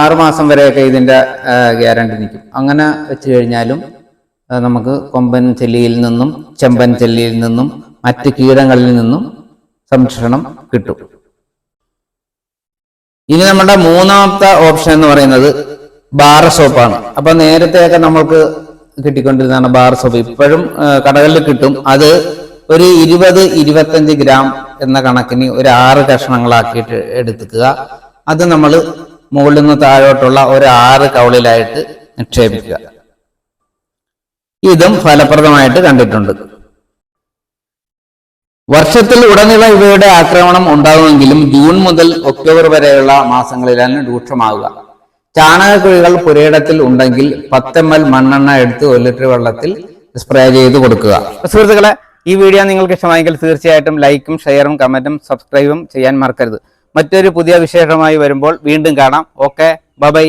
ആറ് മാസം വരെയൊക്കെ ഇതിന്റെ ഗ്യാരണ്ടി നിൽക്കും. അങ്ങനെ വെച്ച് കഴിഞ്ഞാലും നമുക്ക് കൊമ്പൻ ചെല്ലിയിൽ നിന്നും ചെമ്പൻ ചെല്ലിയിൽ നിന്നും മറ്റ് കീടങ്ങളിൽ നിന്നും സംരക്ഷണം കിട്ടും. ഇനി നമ്മുടെ മൂന്നാമത്തെ ഓപ്ഷൻ എന്ന് പറയുന്നത് ബാർ സോപ്പാണ്. അപ്പൊ നേരത്തെയൊക്കെ നമ്മൾക്ക് കിട്ടിക്കൊണ്ടിരുന്നതാണ് ബാർ സോപ്പ്. ഇപ്പോഴും കടകളിൽ കിട്ടും. അത് ഒരു ഇരുപത് ഇരുപത്തഞ്ച് ഗ്രാം എന്ന കണക്കിന് ഒരു ആറ് കഷ്ണങ്ങളാക്കിയിട്ട് എടുക്കുക അത് നമ്മൾ മുകളിൽ നിന്ന് താഴോട്ടുള്ള ഒരു ആറ് കവളിലായിട്ട് നിക്ഷേപിക്കുക. ഇതും ഫലപ്രദമായിട്ട് കണ്ടിട്ടുണ്ട്. വർഷത്തിൽ ഉടനീളം ഇവയുടെ ആക്രമണം ഉണ്ടാകുമെങ്കിലും ജൂൺ മുതൽ ഒക്ടോബർ വരെയുള്ള മാസങ്ങളിലാണ് രൂക്ഷമാകുക ചാണകക്കുഴികൾ പുരയിടത്തിൽ ഉണ്ടെങ്കിൽ പത്തമ്മൽ മണ്ണെണ്ണ എടുത്ത് ഒരു ലിറ്റർ വെള്ളത്തിൽ സ്പ്രേ ചെയ്ത് കൊടുക്കുക. സുഹൃത്തുക്കളെ ഈ വീഡിയോ നിങ്ങൾക്ക് ഇഷ്ടമായെങ്കിൽ തീർച്ചയായിട്ടും ലൈക്കും ഷെയറും കമന്റും സബ്സ്ക്രൈബും ചെയ്യാൻ മറക്കരുത്. മറ്റൊരു പുതിയ വിശേഷമായി വരുമ്പോൾ വീണ്ടും കാണാം. Okay bye